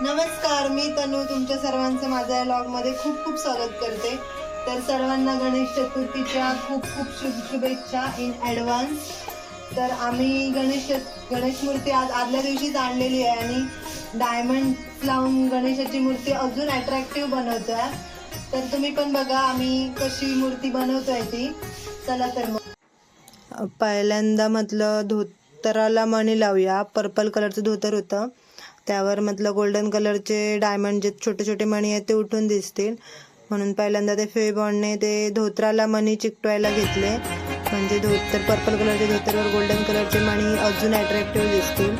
नमस्कार मी तनू तुमच्या सर्वांचं माझ्या या लॉगमध्ये खूप खूप स्वागत करते. तर सर्वांना गणेश चतुर्थीच्या खूप खूप शुभ शुभेच्छा इन ॲडव्हान्स तर आम्ही गणेश चत- गणेश मूर्ती आज आदल्या दिवशीच आणलेली आहे आणि डायमंड लावून गणेशाची मूर्ती अजून अट्रॅक्टिव्ह बनवतोय. तर तुम्ही पण बघा आम्ही कशी मूर्ती बनवतोय ती. चला तर मग. पहिल्यांदा म्हटलं धोतराला मणी लावूया. पर्पल कलरचं धोतर होतं. त्यावर मधलं गोल्डन कलरचे डायमंड जे छोटे छोटे मणी आहेत ते उठून दिसतील. म्हणून पहिल्यांदा ते फेबॉनने ते धोत्राला मणी चिकटवायला घेतले. म्हणजे धोतर पर्पल कलरच्या धोतरवर गोल्डन कलरचे मणी अजून अट्रॅक्टिव्ह दिसतील.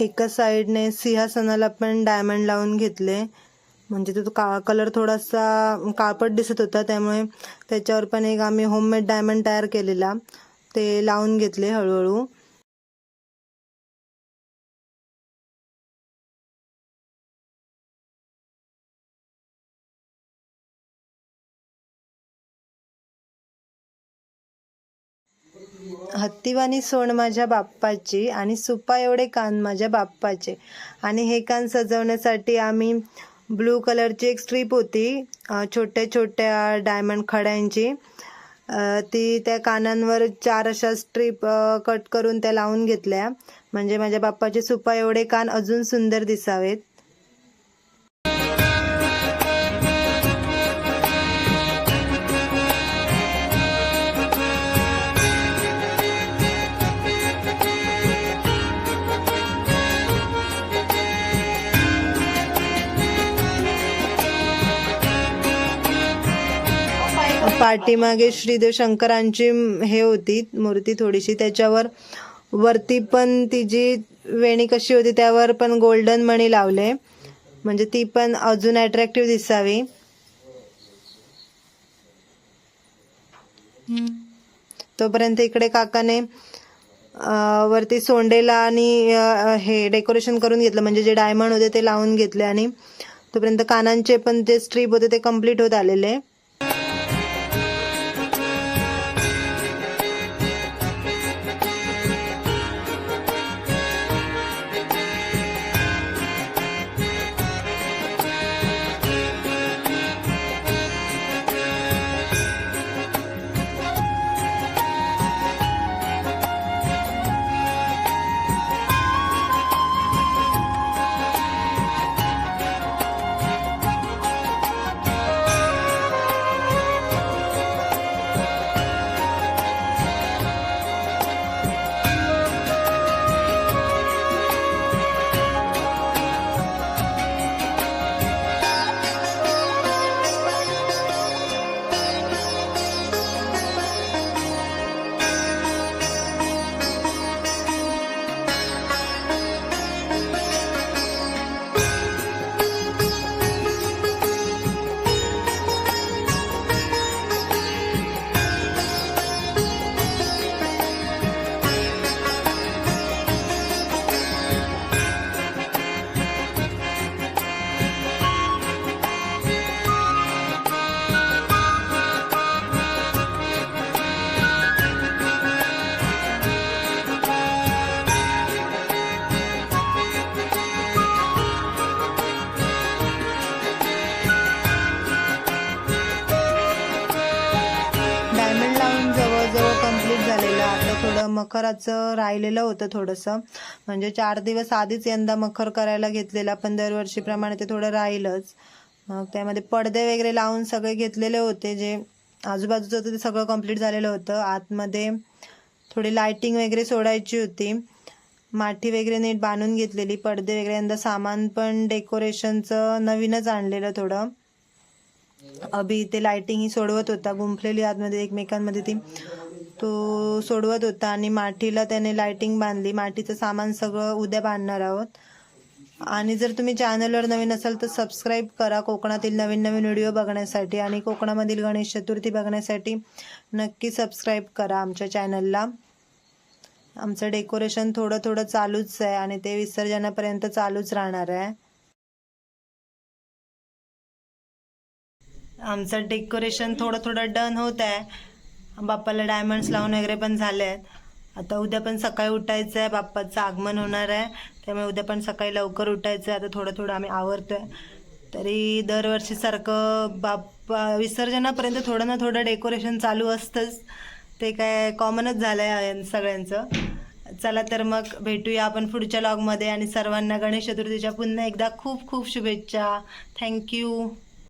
एका साईडने सिंहासनाला पण डायमंड लावून घेतले. म्हणजे तो काळा कलर थोडासा काळपट दिसत होता. त्यामुळे त्याच्यावर पण एक आम्ही होममेड डायमंड तयार केलेला. ते लावून घेतले हळूहळू. हत्तीवानी सोंड माझ्या बाप्पाची आणि सुपा एवढे कान माझ्या बाप्पाचे. आणि हे कान सजवण्यासाठी आम्ही ब्लू कलरची एक स्ट्रीप होती छोट्या छोट्या डायमंड खड्यांची. ती त्या कानांवर चार अशा स्ट्रीप कट करून त्या लावून घेतल्या. म्हणजे माझ्या बाप्पाचे सुपा एवढे कान अजून सुंदर दिसावेत. पाठीमागे श्रीदेव शंकरांची हे होती मूर्ती थोडीशी त्याच्यावर वरती पण ती जी वेणी कशी होती त्यावर पण गोल्डन मणी लावले. म्हणजे ती पण अजून अट्रॅक्टिव्ह दिसावी. तोपर्यंत इकडे काकाने वरती सोंडेला आणि हे डेकोरेशन करून घेतलं. म्हणजे जे डायमंड होते ते लावून घेतले आणि तोपर्यंत कानांचे पण जे स्ट्रीप होते ते कंप्लीट होत आलेले. थोडं मखराचं राहिलेलं होतं थोडंसं. म्हणजे चार दिवस आधीच यंदा मखर करायला घेतलेला पण दरवर्षीप्रमाणे ते थोडं राहिलंच. मग त्यामध्ये पडदे वगैरे लावून सगळे घेतलेले होते जे आजूबाजूचं होतं ते सगळं कंप्लीट झालेलं होतं. आतमध्ये थोडी लायटिंग वगैरे सोडायची होती. माठी वगैरे नीट बांधून घेतलेली पडदे वगैरे यंदा सामान पण डेकोरेशनचं नवीनच आणलेलं थोडं. अभि ते लाइटिंग ही सोडवत होता गुंफलेली आतमध्ये एकमेकांमध्ये ती. तो सोडवत होता आणि माठीला त्याने लाइटिंग बांधली. माठीचं सामान सगळं उद्या बांधणार आहोत. आणि जर तुम्ही चॅनलवर नवीन असाल तर सबस्क्राईब करा. कोकणातील नवीन नवीन व्हिडिओ बघण्यासाठी आणि कोकणामधील गणेश चतुर्थी बघण्यासाठी नक्की सबस्क्राईब करा आमच्या चॅनलला आमचं डेकोरेशन थोडं थोडं चालूच आहे आणि ते विसर्जनापर्यंत चालूच राहणार आहे. आमचं डेकोरेशन थोडं थोडं डन होत आहे. बाप्पाला डायमंड्स लावून वगैरे पण झाले आहेत आता उद्या पण सकाळी उठायचं आहे बाप्पाचं आगमन होणार आहे. त्यामुळे उद्या पण सकाळी लवकर उठायचं आहे आता थोडं थोडं आम्ही आवरतो आहे तरी दरवर्षीसारखं बाप्पा विसर्जनापर्यंत थोडं ना थोडं डेकोरेशन चालू असतंच. ते काय कॉमनच झालं आहे सगळ्यांचं. चला तर मग भेटूया आपण पुढच्या लॉगमध्ये आणि सर्वांना गणेश चतुर्थीच्या पुन्हा एकदा खूप खूप शुभेच्छा. थँक्यू